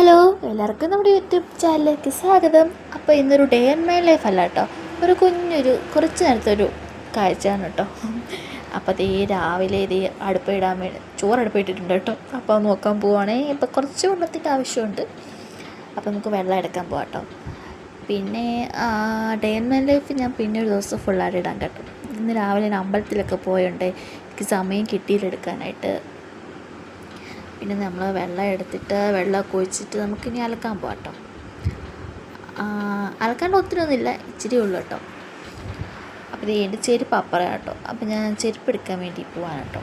Hello എല്ലാവർക്കും നമ്മുടെ YouTube ചാനലിലേക്ക് സ്വാഗതം. അപ്പോൾ ഇന്നൊരു ഡേ ആൻഡ് മൈ ലൈഫ് അല്ല കേട്ടോ. ഒരു കുഞ്ഞൊരു കുറച്ച് നേരത്തെ ഒരു കാഴ്ചയാണ് കേട്ടോ. അപ്പോൾ ദേ രാവിലെ ദേ അടുപ്പിടാൻ വേണ്ടി ചോറ് അടുപ്പിട്ടിട്ടുണ്ട് കേട്ടോ. അപ്പോൾ നോക്കാൻ പോവുകയാണെങ്കിൽ ഇപ്പോൾ കുറച്ച് വെള്ളത്തിന്റെ ആവശ്യമുണ്ട്. അപ്പോൾ നമുക്ക് വെള്ളം എടുക്കാൻ പോവാം കേട്ടോ. പിന്നെ ഡേ ആൻഡ് മൈ ലൈഫ് ഞാൻ പിന്നെ ഒരു ദിവസം ഫുള്ളായിട്ട് ഇടാൻ കേട്ടോ ഇന്ന് രാവിലെ ഞാൻ അമ്പലത്തിലൊക്കെ പോയുണ്ട് എനിക്ക് സമയം കിട്ടിയില്ല എടുക്കാനായിട്ട്. പിന്നെ നമ്മൾ വെള്ളം എടുത്തിട്ട് വെള്ളമൊക്കെ ഒഴിച്ചിട്ട് നമുക്കിനി അലക്കാൻ പോകാം കേട്ടോ. അലക്കാണ്ട് ഒത്തിരി ഒന്നുമില്ല ഇച്ചിരി ഉള്ളു കേട്ടോ. അപ്പോൾ എന്റെ ചെരുപ്പ് അപ്പുറം കേട്ടോ. അപ്പം ഞാൻ ചെരുപ്പ് എടുക്കാൻ വേണ്ടി പോവാൻ കേട്ടോ.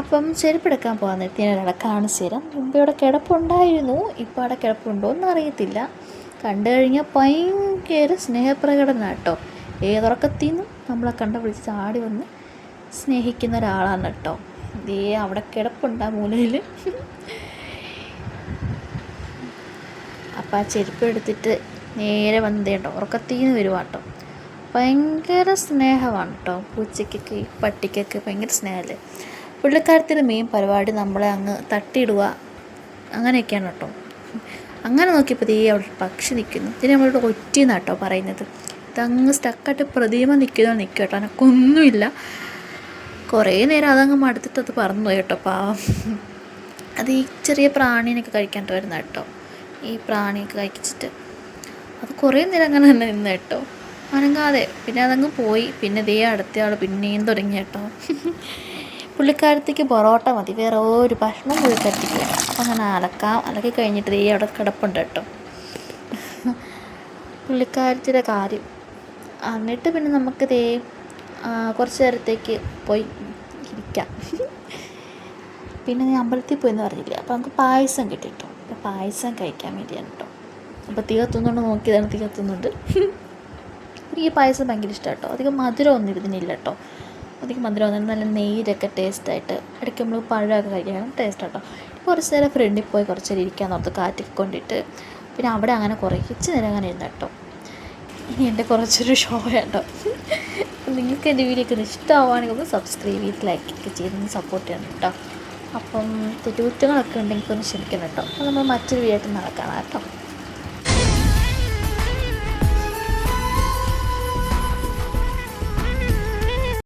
അപ്പം ചെരുപ്പ് എടുക്കാൻ പോകാൻ നേരത്തെ ഞാൻ ഒരാളെ കാണിച്ചു തരാം. മുമ്പ് ഇവിടെ കിടപ്പുണ്ടായിരുന്നു ഇപ്പോൾ അവിടെ കിടപ്പുണ്ടോ എന്ന് അറിയത്തില്ല. കണ്ടു കഴിഞ്ഞാൽ ഭയങ്കര സ്നേഹപ്രകടനം കേട്ടോ. ഏതുറക്കത്തിൽ നിന്നും നമ്മളെ കണ്ട വിളിച്ച് ആടി വന്ന് സ്നേഹിക്കുന്ന ഒരാളാണ് കേട്ടോ. ദേ അവിടെ കിടപ്പുണ്ട് ആ മൂലയിൽ അപ്പം ആ ചെരുപ്പ് എടുത്തിട്ട് നേരെ വന്നതേട്ടോ ഉറക്കത്തിൽ നിന്ന് വരുവാട്ടോ. ഭയങ്കര സ്നേഹമാണ് കേട്ടോ പൂച്ചയ്ക്കൊക്കെ പട്ടിക്കൊക്കെ ഭയങ്കര സ്നേഹമല്ലേ? പുള്ളിക്കാരത്തിന്റെ മെയിൻ പരിപാടി നമ്മളെ അങ്ങ് തട്ടിയിടുക അങ്ങനെയൊക്കെയാണ് കേട്ടോ അങ്ങനെ നോക്കിയപ്പോൾ ദേ അവിടെ പക്ഷി നിൽക്കുന്നു ഇതിന് നമ്മളോട് ഒറ്റയെന്നാട്ടോ പറയുന്നത്. ഇതങ്ങ് സ്റ്റക്കായിട്ട് പ്രതിമ നിൽക്കുന്ന നിൽക്കും കേട്ടോ എനക്കൊന്നുമില്ല കുറേ നേരം അതങ്ങ് മടുത്തിട്ട് അത് പറന്നു പോയി കേട്ടോ പാവം. അത് ഈ ചെറിയ പ്രാണീനൊക്കെ കഴിക്കാണ്ട് വരുന്ന കേട്ടോ ഈ പ്രാണിയൊക്കെ കഴിച്ചിട്ട്. അത് കുറേ നേരം അങ്ങനെ തന്നെ നിന്ന് കേട്ടോ. അനങ്ങാതെ. പിന്നെ അതങ്ങ് പോയി. പിന്നെ ദേ അടുത്ത ആൾ പിന്നെയും തുടങ്ങി കേട്ടോ. പുള്ളിക്കാരത്തേക്ക് പൊറോട്ട മതി. വേറെ ഒരു ഭക്ഷണം പുള്ളിക്കാരത്തേക്ക് വേണം അപ്പം അങ്ങനെ അലക്കാം. അലക്കി കഴിഞ്ഞിട്ട് ദേ അവിടെ കിടപ്പുണ്ട് കേട്ടോ. പുള്ളിക്കാരത്തിന്റെ കാര്യം. എന്നിട്ട് പിന്നെ നമുക്ക് ദേ കുറച്ച് നേരത്തേക്ക് പോയി ഇരിക്കാം. പിന്നെ ഞാൻ അമ്പലത്തിൽ പോയി എന്ന് പറഞ്ഞില്ലേ? അപ്പോൾ നമുക്ക് പായസം കിട്ടിയിട്ടോ അപ്പോൾ പായസം കഴിക്കാൻ വേണ്ടിയാണ് കേട്ടോ അപ്പോൾ തീ കത്തുന്നുണ്ട് നോക്കിയതാണ് തീ കത്തുന്നുണ്ട് എനിക്ക് പായസം ഭയങ്കര ഇഷ്ടമാണ് കേട്ടോ അധികം മധുരം ഒന്നും ഇതിനില്ല കേട്ടോ അധികം മധുരം ഒന്നും നല്ല നെയ്യൊക്കെ ടേസ്റ്റായിട്ട് ഇടയ്ക്ക് നമ്മൾ പഴമൊക്കെ കഴിക്കാൻ ടേസ്റ്റ് കേട്ടോ കുറച്ച് നേരം ഫ്രണ്ടിൽ പോയി കുറച്ച് നേരം ഇരിക്കാൻ ഓർത്ത് കാറ്റൊക്കെ കൊണ്ടിട്ട്. പിന്നെ അവിടെ അങ്ങനെ കുറേ ഇച്ചിരി നേരം അങ്ങനെ ഇരുന്നു കേട്ടോ ഇനി എന്റെ കുറച്ചൊരു ഷോ കേട്ടോ നിങ്ങൾക്ക് എന്റെ വീഡിയോ ഒക്കെ ഇഷ്ടമാവുകയാണെങ്കിൽ ഒന്ന് സബ്സ്ക്രൈബ് ചെയ്ത് ലൈക്ക് ഒക്കെ ചെയ്തൊന്ന് സപ്പോർട്ട് ചെയ്യണം കേട്ടോ. അപ്പം തെറ്റുകുറ്റങ്ങളൊക്കെ ഉണ്ടെങ്കിൽ ഒന്ന് ക്ഷമിക്കണം കേട്ടോ. അപ്പോൾ നമ്മൾ മറ്റൊരു വീഡിയോ ആയിട്ട് നടക്കണം കേട്ടോ.